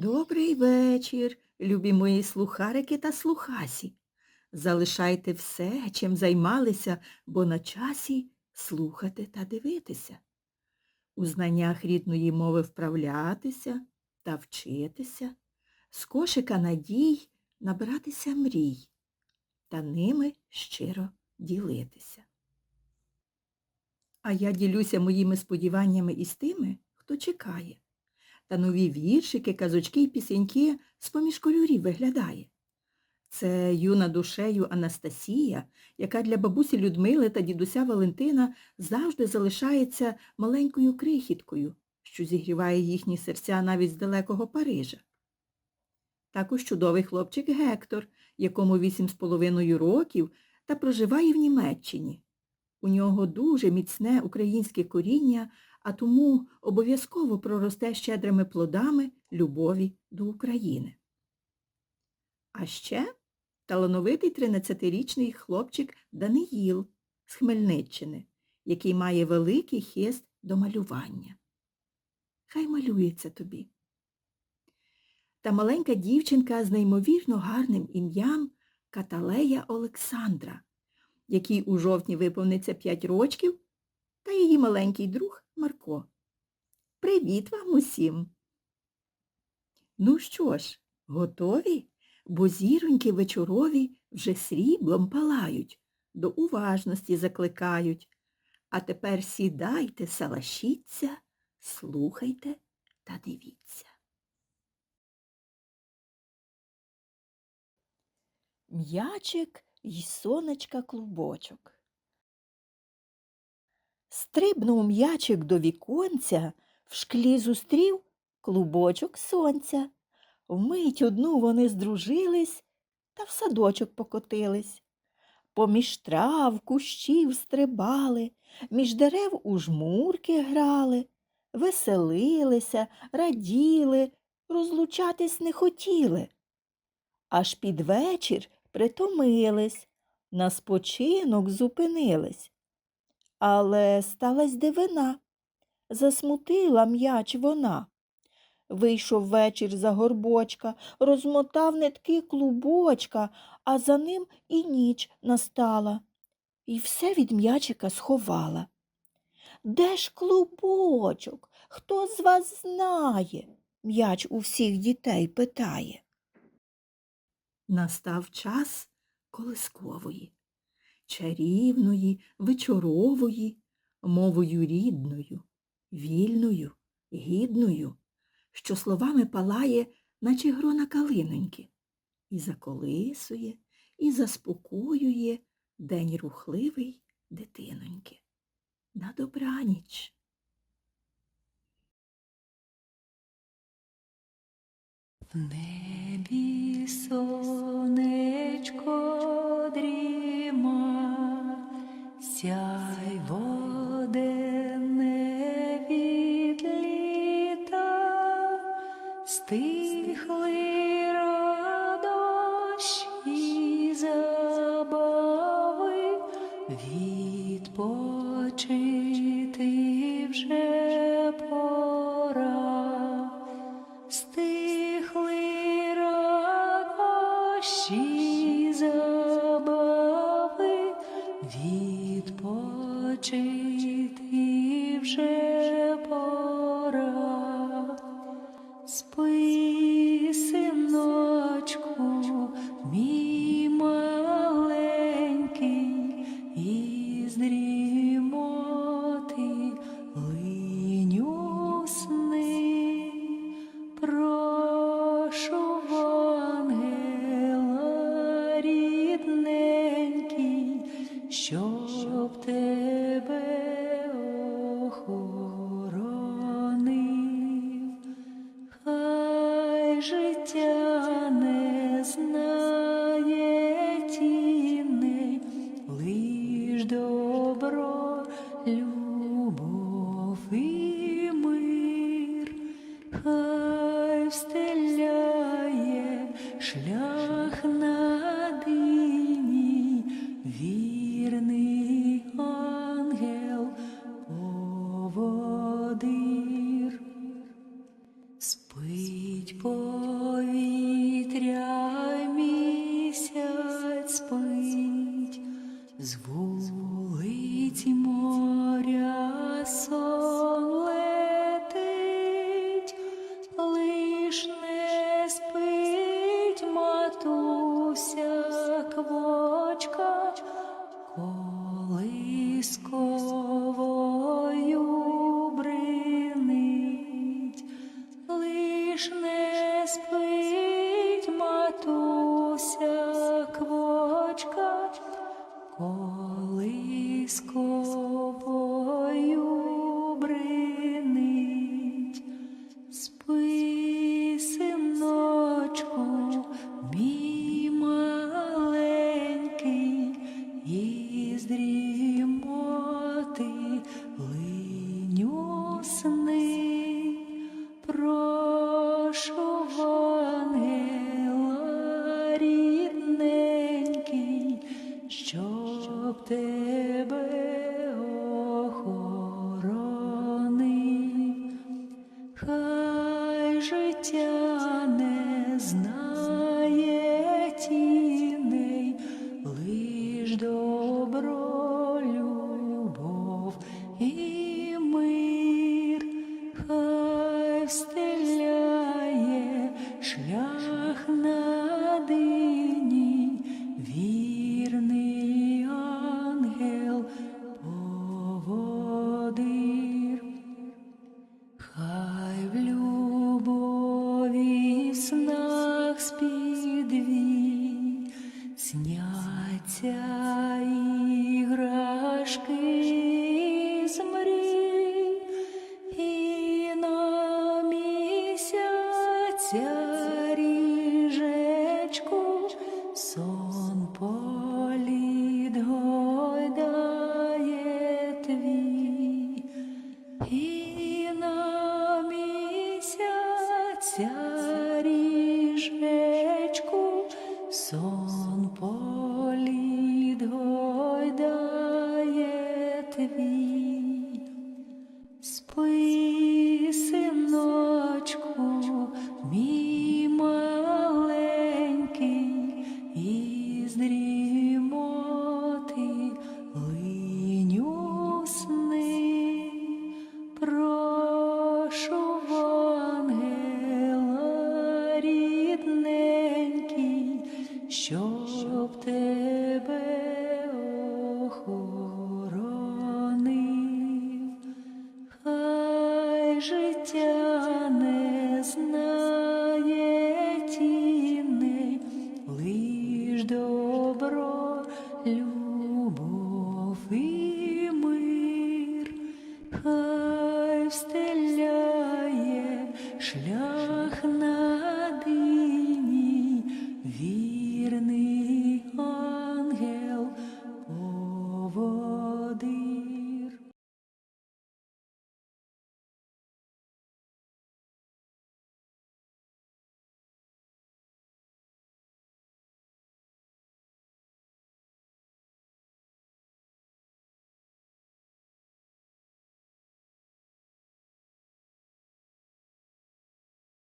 Добрий вечір, любі мої слухарики та слухасі. Залишайте все, чим займалися, бо на часі слухати та дивитися. У знаннях рідної мови вправлятися та вчитися, з кошика надій набиратися мрій та ними щиро ділитися. А я ділюся моїми сподіваннями із тими, хто чекає та нові віршики, казочки й пісеньки з-поміж кольорів виглядає. Це юна душею Анастасія, яка для бабусі Людмили та дідуся Валентина завжди залишається маленькою крихіткою, що зігріває їхні серця навіть з далекого Парижа. Також чудовий хлопчик Гектор, якому вісім з половиною років та проживає в Німеччині. У нього дуже міцне українське коріння, а тому обов'язково проросте щедрими плодами любові до України. А ще талановитий 13-річний хлопчик Даниїл з Хмельниччини, який має великий хист до малювання. Хай малюється тобі. Та маленька дівчинка з неймовірно гарним ім'ям Каталея Олександра, якій у жовтні виповниться 5 рочків, та її маленький друг Марко. Привіт вам усім! Ну що ж, готові? Бо зіроньки вечорові вже сріблом палають, до уважності закликають. А тепер сідайте, салашіться, слухайте та дивіться. М'ячик й сонечка клубочок. Стрибнув м'ячик до віконця, в шклі зустрів клубочок сонця. Вмить одну вони здружились та в садочок покотились. Поміж трав, кущів стрибали, між дерев у жмурки грали, веселилися, раділи, розлучатись не хотіли. Аж під вечір притомились, на спочинок зупинились. Але сталась дивина, засмутила м'яч вона. Вийшов вечір за горбочка, розмотав нитки клубочка, а за ним і ніч настала. І все від м'ячика сховала. Де ж клубочок? Хто з вас знає? М'яч у всіх дітей питає. Настав час колискової, чарівної, вечорової, мовою рідною, вільною, гідною, що словами палає, наче грона калиноньки, і заколисує, і заспокоює день рухливий дитиноньки. На добраніч. В небі сонечко сяй водене від літа, стихли радощі забави, відпочити квочка, колисковою бринить, лиш не спить матуся квочка, колисковою життя не знає тіней, лиш добро, любов і мир, хай снах спідвій сняться іграшки політ гойдає твій. Спи, життя не знає тіней, лиш добро, любов і мир, хай встеляє шлях